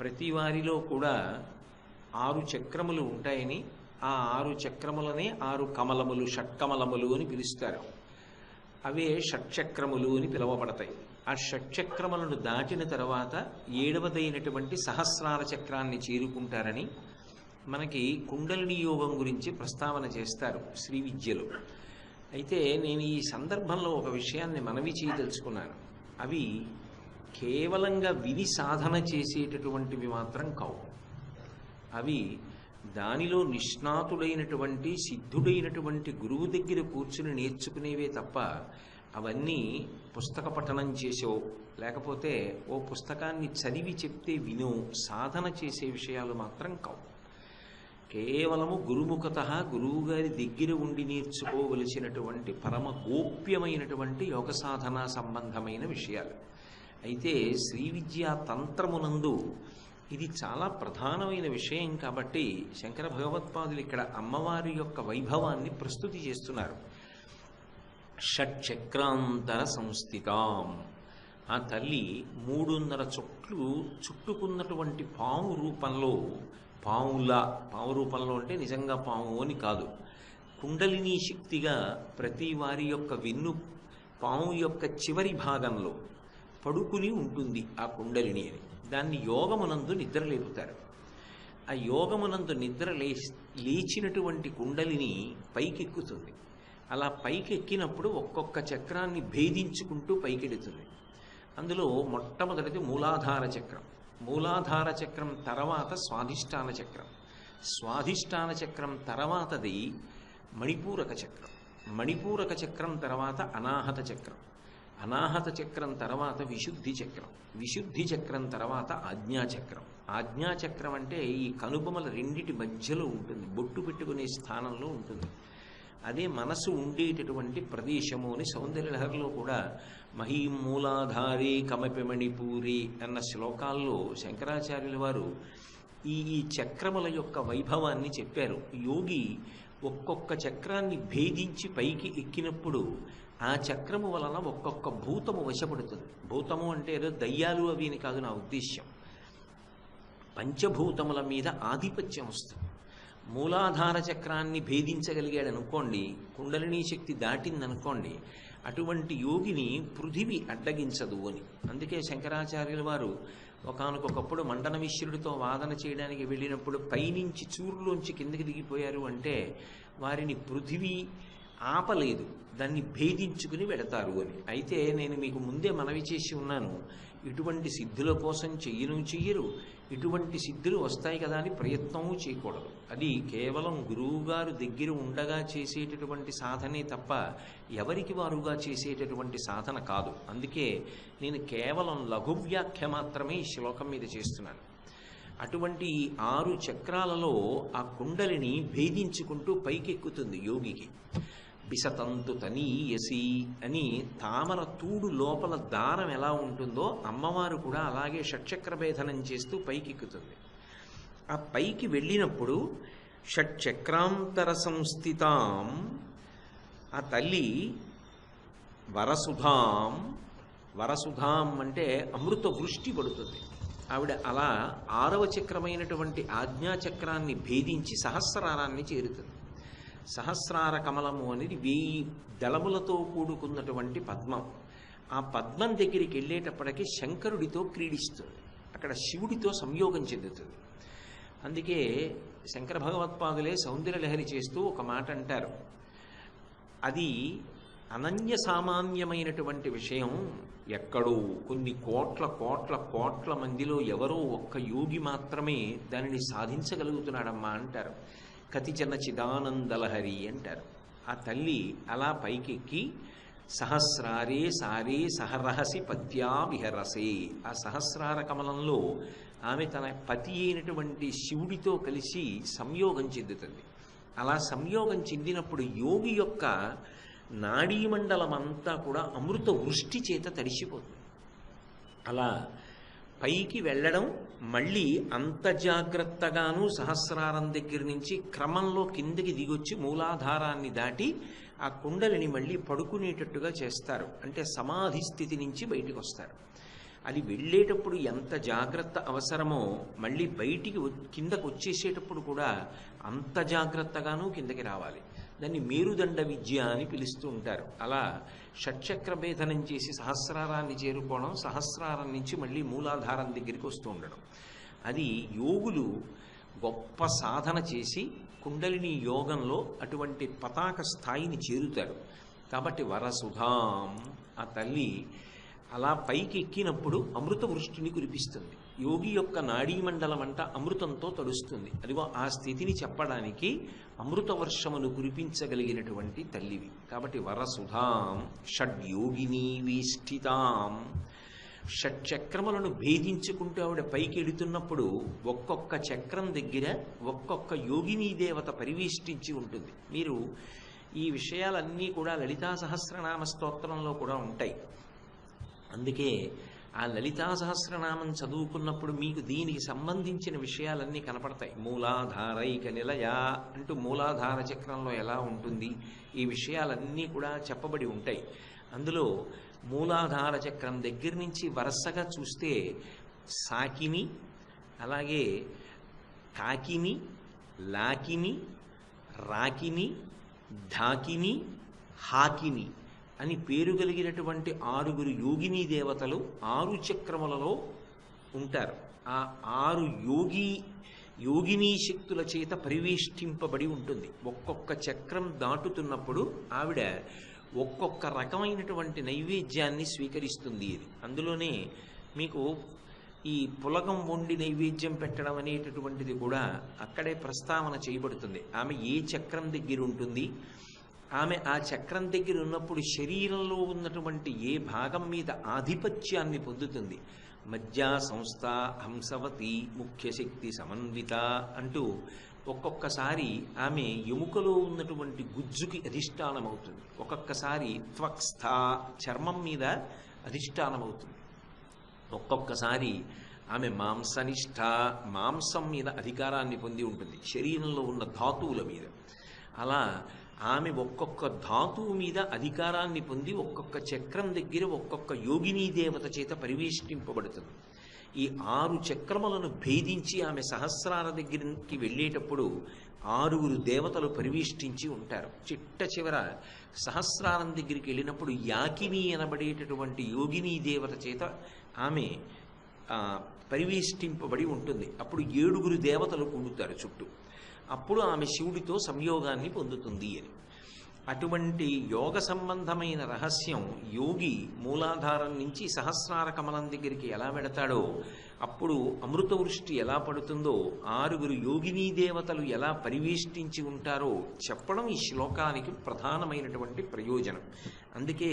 ప్రతి వారిలో కూడా ఆరు చక్రములు ఉంటాయని ఆ ఆరు చక్రములనే ఆరు కమలములు షట్కమలములు అని పిలుస్తారు. అవే షట్చక్రములు అని పిలువబడతాయి. ఆ షట్చక్రములను దాటిన తర్వాత ఏడవదైనటువంటి సహస్రార చక్రాన్ని చేరుకుంటారని మనకి కుండలిని యోగం గురించి ప్రస్తావన చేస్తారు శ్రీ విద్యలో. అయితే నేను ఈ సందర్భంలో ఒక విషయాన్ని మనవి చేయదలుచుకున్నాను. అవి కేవలంగా విని సాధన చేసేటటువంటివి మాత్రం కావు. అవి దానిలో నిష్ణాతుడైనటువంటి సిద్ధుడైనటువంటి గురువు దగ్గర కూర్చుని నేర్చుకునేవే తప్ప అవన్నీ పుస్తక పఠనం చేసావు లేకపోతే ఓ పుస్తకాన్ని చదివి చెప్తే వినో సాధన చేసే విషయాలు మాత్రం కావు. కేవలము గురుముఖత గురువుగారి దగ్గర ఉండి నేర్చుకోవలసినటువంటి పరమ గోప్యమైనటువంటి యోగ సాధన సంబంధమైన విషయాలు. అయితే శ్రీ విద్యా తంత్రమునందు ఇది చాలా ప్రధానమైన విషయం కాబట్టి శంకర భగవత్పాదులు ఇక్కడ అమ్మవారి యొక్క వైభవాన్ని ప్రస్తుతి చేస్తున్నారు. షట్చక్రాంతర సంస్థితాం. ఆ తల్లి మూడున్నర చుట్లు చుట్టుకున్నటువంటి పాము రూపంలో పాముల పాము రూపంలో అంటే నిజంగా పాము అని కాదు. కుండలిని శక్తిగా ప్రతి వారి యొక్క వెన్ను పాము యొక్క చివరి భాగంలో పడుకుని ఉంటుంది ఆ కుండలిని అని. దాన్ని యోగమునందు నిద్ర లేపుతారు. ఆ యోగమునందు నిద్ర లే లేచినటువంటి కుండలిని పైకెక్కుతుంది. అలా పైకెక్కినప్పుడు ఒక్కొక్క చక్రాన్ని భేదించుకుంటూ పైకెడుతుంది. అందులో మొట్టమొదటిది మూలాధార చక్రం. మూలాధార చక్రం తర్వాత స్వాధిష్టాన చక్రం. స్వాధిష్టాన చక్రం తర్వాతది మణిపూరక చక్రం. మణిపూరక చక్రం తర్వాత అనాహత చక్రం. అనాహత చక్రం తర్వాత విశుద్ధి చక్రం. విశుద్ధి చక్రం తర్వాత ఆజ్ఞాచక్రం ఆజ్ఞాచక్రం అంటే ఈ కనుబొమల రెండిటి మధ్యలో ఉంటుంది. బొట్టు పెట్టుకునే స్థానంలో ఉంటుంది. అదే మనసు ఉండేటటువంటి ప్రదేశము అని సౌందర్యలహరిలో కూడా మహీం కమపిమణిపూరి అన్న శ్లోకాల్లో శంకరాచార్యుల వారు ఈ ఈ చక్రముల యొక్క వైభవాన్ని చెప్పారు. యోగి ఒక్కొక్క చక్రాన్ని భేదించి పైకి ఎక్కినప్పుడు ఆ చక్రము వలన ఒక్కొక్క భూతము వశపడుతుంది. భూతము అంటే ఏదో దయ్యాలు అవి అని కాదు నా ఉద్దేశ్యం. పంచభూతముల మీద ఆధిపత్యం వస్తుంది. మూలాధార చక్రాన్ని భేదించగలిగాడు అనుకోండి కుండలినీ శక్తి దాటిందనుకోండి అటువంటి యోగిని పృథివి అడ్డగించదు అని. అందుకే శంకరాచార్యుల వారు ఒకనకొకప్పుడు మండన మిశ్రుడితో వాదన చేయడానికి వెళ్ళినప్పుడు పైనుంచి చూరులోంచి కిందకి దిగిపోయారు అంటే వారిని పృథివీ ఆపలేదు. దాన్ని భేదించుకుని వెడతారు అని. అయితే నేను మీకు ముందే మనవి చేసి ఉన్నాను. ఇటువంటి సిద్ధుల కోసం చెయ్యను చెయ్యరు. ఇటువంటి సిద్ధులు వస్తాయి కదా అని ప్రయత్నము చేయకూడదు. అది కేవలం గురువుగారు దగ్గర ఉండగా చేసేటటువంటి సాధనే తప్ప ఎవరికి వారుగా చేసేటటువంటి సాధన కాదు. అందుకే నేను కేవలం లఘు వ్యాఖ్య మాత్రమే ఈ శ్లోకం మీద చేస్తున్నాను. అటువంటి ఆరు చక్రాలలో ఆ కుండలిని భేదించుకుంటూ పైకెక్కుతుంది యోగికి. బిసతంతు తనీయసి అని తామర తూడు లోపల దారం ఎలా ఉంటుందో అమ్మవారు కూడా అలాగే షట్చక్ర భేదనం చేస్తూ పైకెక్కుతుంది. ఆ పైకి వెళ్ళినప్పుడు షట్చక్రాంతర సంస్థితాం ఆ తల్లి వరసుధాం వరసుధాం అంటే అమృత వృష్టి పడుతుంది. ఆవిడ అలా ఆరవ చక్రమైనటువంటి ఆజ్ఞాచక్రాన్ని భేదించి సహస్రారాన్ని చేరుతుంది. సహస్రార కమలము అనేది వెయ్యి దళములతో కూడుకున్నటువంటి పద్మం. ఆ పద్మం దగ్గరికి వెళ్ళేటప్పటికి శంకరుడితో క్రీడిస్తుంది. అక్కడ శివుడితో సంయోగం చెందుతుంది. అందుకే శంకర భగవత్పాదులే సౌందర్యలహరి చేస్తూ ఒక మాట అంటారు. అది అనన్య సామాన్యమైనటువంటి విషయం. ఎక్కడో కొన్ని కోట్ల కోట్ల కోట్ల మందిలో ఎవరో ఒక్క యోగి మాత్రమే దానిని సాధించగలుగుతున్నాడమ్మా అంటారు. కతిచన చిదానందలహరి అంటారు. ఆ తల్లి అలా పైకెక్కి సహస్రారే సారే సహరహసి పత్యా విహరసే. ఆ సహస్రార కమలంలో ఆమె తన పతి అయినటువంటి శివుడితో కలిసి సంయోగం చెందుతుంది. అలా సంయోగం చెందినప్పుడు యోగి యొక్క నాడీమండలం అంతా కూడా అమృత వృష్టి చేత తడిసిపోతుంది. అలా పైకి వెళ్ళడం మళ్ళీ అంత జాగ్రత్తగాను సహస్రారం దగ్గర నుంచి క్రమంలో కిందకి దిగొచ్చి మూలాధారాన్ని దాటి ఆ కుండలిని మళ్ళీ పడుకునేటట్టుగా చేస్తారు. అంటే సమాధి స్థితి నుంచి బయటకు వస్తారు అది వెళ్ళేటప్పుడు ఎంత జాగ్రత్త అవసరమో మళ్ళీ బయటికి వ- కిందకు వచ్చేసేటప్పుడు కూడా అంత జాగ్రత్తగాను కిందకి రావాలి. దాన్ని మేరుదండ విద్య అని పిలుస్తూ ఉంటారు. అలా షట్చక్ర భేదనం చేసి సహస్రారాన్ని చేరుకోవడం సహస్రారం నుంచి మళ్ళీ మూలాధారం దగ్గరికి వస్తూ ఉండడం. అది యోగులు గొప్ప సాధన చేసి కుండలిని యోగంలో అటువంటి పతాక స్థాయిని చేరుతారు. కాబట్టి వరసుధాం ఆ తల్లి అలా పైకి ఎక్కినప్పుడు అమృత వృష్టిని కురిపిస్తుంది. యోగి యొక్క నాడీమండలం అంట అమృతంతో తడుస్తుంది. అదిగో ఆ స్థితిని చెప్పడానికి అమృత వర్షమును కురిపించగలిగినటువంటి తల్లివి. కాబట్టి వరసుధాం షడ్యోగిని షట్ చక్రములను భేదించుకుంటూ ఆవిడ పైకి ఎడుతున్నప్పుడు ఒక్కొక్క చక్రం దగ్గర ఒక్కొక్క యోగిని దేవత పరివేష్టించి ఉంటుంది. మీరు ఈ విషయాలన్నీ కూడా లలితా సహస్రనామ స్తోత్రంలో కూడా ఉంటాయి. అందుకే ఆ లలితా సహస్రనామం చదువుకున్నప్పుడు మీకు దీనికి సంబంధించిన విషయాలన్నీ కనపడతాయి. మూలాధారైక నిలయ అంటూ మూలాధార చక్రంలో ఎలా ఉంటుంది? ఈ విషయాలన్నీ కూడా చెప్పబడి ఉంటాయి. అందులో మూలాధార చక్రం దగ్గర నుంచి వరుసగా చూస్తే సాకిని అలాగే కాకిని లాకిని రాకిని ఢాకిని హాకిని అని పేరు కలిగినటువంటి ఆరుగురు యోగిని దేవతలు ఆరు చక్రములలో ఉంటారు. ఆ ఆరు యోగి యోగినీ శక్తుల చేత పరివేష్టింపబడి ఉంటుంది. ఒక్కొక్క చక్రం దాటుతున్నప్పుడు ఆవిడ ఒక్కొక్క రకమైనటువంటి నైవేద్యాన్ని స్వీకరిస్తుంది ఇది. అందులోనే మీకు ఈ పులగం వండి నైవేద్యం పెట్టడం అనేటటువంటిది కూడా అక్కడే ప్రస్తావన చేయబడుతుంది. ఆమె ఏ చక్రం దగ్గర ఉంటుంది? ఆమె ఆ చక్రం దగ్గర ఉన్నప్పుడు శరీరంలో ఉన్నటువంటి ఏ భాగం మీద ఆధిపత్యాన్ని పొందుతుంది? మధ్య సంస్థ హంసవతి ముఖ్యశక్తి సమన్విత అంటూ ఒక్కొక్కసారి ఆమె ఎముకలో ఉన్నటువంటి గుజ్జుకి అధిష్టానమవుతుంది. ఒక్కొక్కసారి త్వక్స్థ చర్మం మీద అధిష్టానమవుతుంది. ఒక్కొక్కసారి ఆమె మాంసనిష్ట మాంసం మీద అధికారాన్ని పొంది ఉంటుంది. శరీరంలో ఉన్న ధాతువుల మీద. అలా ఆమె ఒక్కొక్క ధాతువు మీద అధికారాన్ని పొంది ఒక్కొక్క చక్రం దగ్గర ఒక్కొక్క యోగినీ దేవత చేత పరివేష్టింపబడుతుంది. ఈ ఆరు చక్రములను భేదించి ఆమె సహస్రాల దగ్గరికి వెళ్ళేటప్పుడు ఆరుగురు దేవతలు పరివేష్టించి ఉంటారు. చిట్ట చివర సహస్రారం దగ్గరికి వెళ్ళినప్పుడు యాకిని అనబడేటటువంటి యోగినీ దేవత చేత ఆమె పరివేష్టింపబడి ఉంటుంది. అప్పుడు ఏడుగురు దేవతలు కూడుతారు చుట్టూ. అప్పుడు ఆమె శివుడితో సంయోగాన్ని పొందుతుంది అని. అటువంటి యోగ సంబంధమైన రహస్యం యోగి మూలాధారం నుంచి సహస్రార కమలం దగ్గరికి ఎలా వెడతాడో అప్పుడు అమృత వృష్టి ఎలా పడుతుందో ఆరుగురు యోగినీ దేవతలు ఎలా పరివేష్టించి ఉంటారో చెప్పడం ఈ శ్లోకానికి ప్రధానమైనటువంటి ప్రయోజనం. అందుకే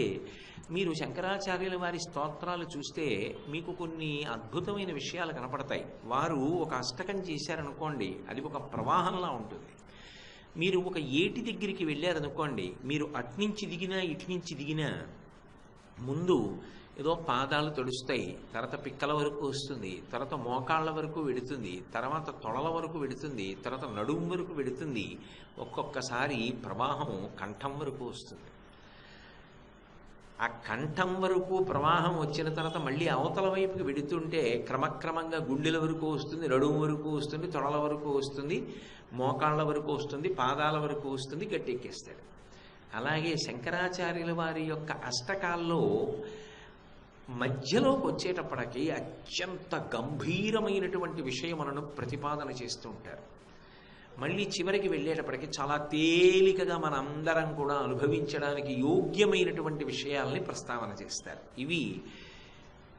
మీరు శంకరాచార్యుల వారి స్తోత్రాలు చూస్తే మీకు కొన్ని అద్భుతమైన విషయాలు కనపడతాయి. వారు ఒక అష్టకం చేశారనుకోండి అది ఒక ప్రవాహంలా ఉంటుంది. మీరు ఒక ఏటి దగ్గరికి వెళ్ళారనుకోండి మీరు అట్నుంచి దిగినా ఇట్నుంచి దిగినా ముందు ఏదో పాదాలు తొడుస్తాయి తర్వాత పిక్కల వరకు వస్తుంది తర్వాత మోకాళ్ళ వరకు వెడుతుంది తర్వాత తొడల వరకు వెడుతుంది తర్వాత నడుము వరకు వెడుతుంది ఒక్కొక్కసారి ప్రవాహం కంఠం వరకు వస్తుంది. ఆ కంఠం వరకు ప్రవాహం వచ్చిన తర్వాత మళ్ళీ అవతల వైపుకి వెడుతుంటే క్రమక్రమంగా గుండెల వరకు వస్తుంది నడుము వరకు వస్తుంది తొడల వరకు వస్తుంది మోకాళ్ళ వరకు వస్తుంది పాదాల వరకు వస్తుంది గట్టెక్కేస్తాడు. అలాగే శంకరాచార్యుల వారి యొక్క అష్టకాల్లో మధ్యలోకి వచ్చేటప్పటికి అత్యంత గంభీరమైనటువంటి విషయములను ప్రతిపాదన చేస్తూ ఉంటారు. మళ్ళీ చివరికి వెళ్ళేటప్పటికి చాలా తేలికగా మనందరం కూడా అనుభవించడానికి యోగ్యమైనటువంటి విషయాల్ని ప్రస్తావన చేస్తారు. ఇవి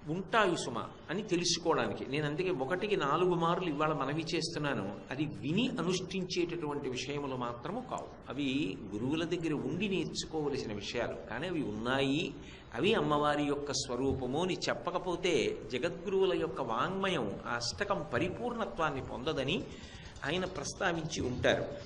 ఉంటాయి సుమ అని తెలుసుకోవడానికి. నేను అందుకే ఒకటికి నాలుగు మార్లు ఇవాళ మనవి చేస్తున్నాను. అది విని అనుష్ఠించేటటువంటి విషయములు మాత్రము కావు. అవి గురువుల దగ్గర ఉండి నేర్చుకోవలసిన విషయాలు. కానీ అవి ఉన్నాయి. అవి అమ్మవారి యొక్క స్వరూపము అని చెప్పకపోతే జగద్గురువుల యొక్క వాంగ్మయం ఆ అష్టకం పరిపూర్ణత్వాన్ని పొందదని ఆయన ప్రస్తావించి ఉంటారు.